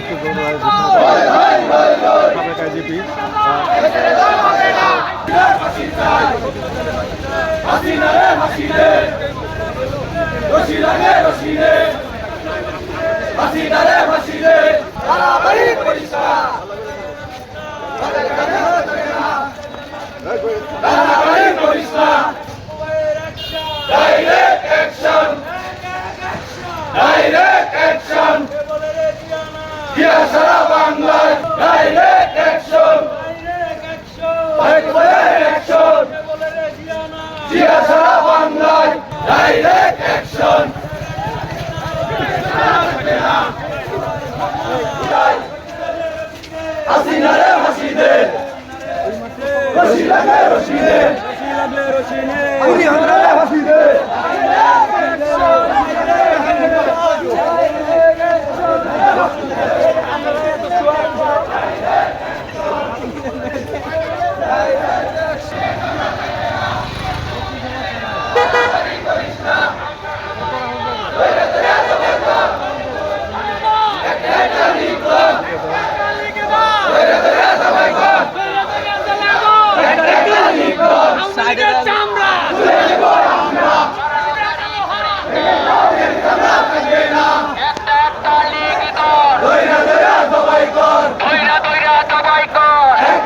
অতিরিক্ত গৌরবায় সাবেক IGP Direct action! Direct action! Direct action!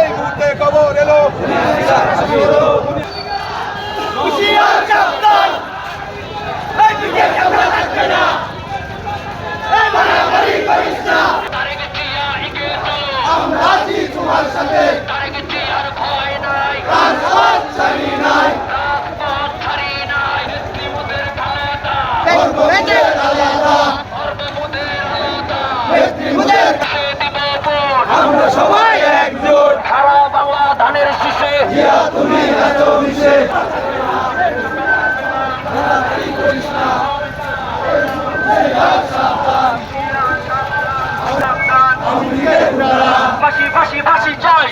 এই মুহূর্তে খবর এলো। জিয়া তুমি আছো মিশে ভাসি ভাসি ভাসি চাই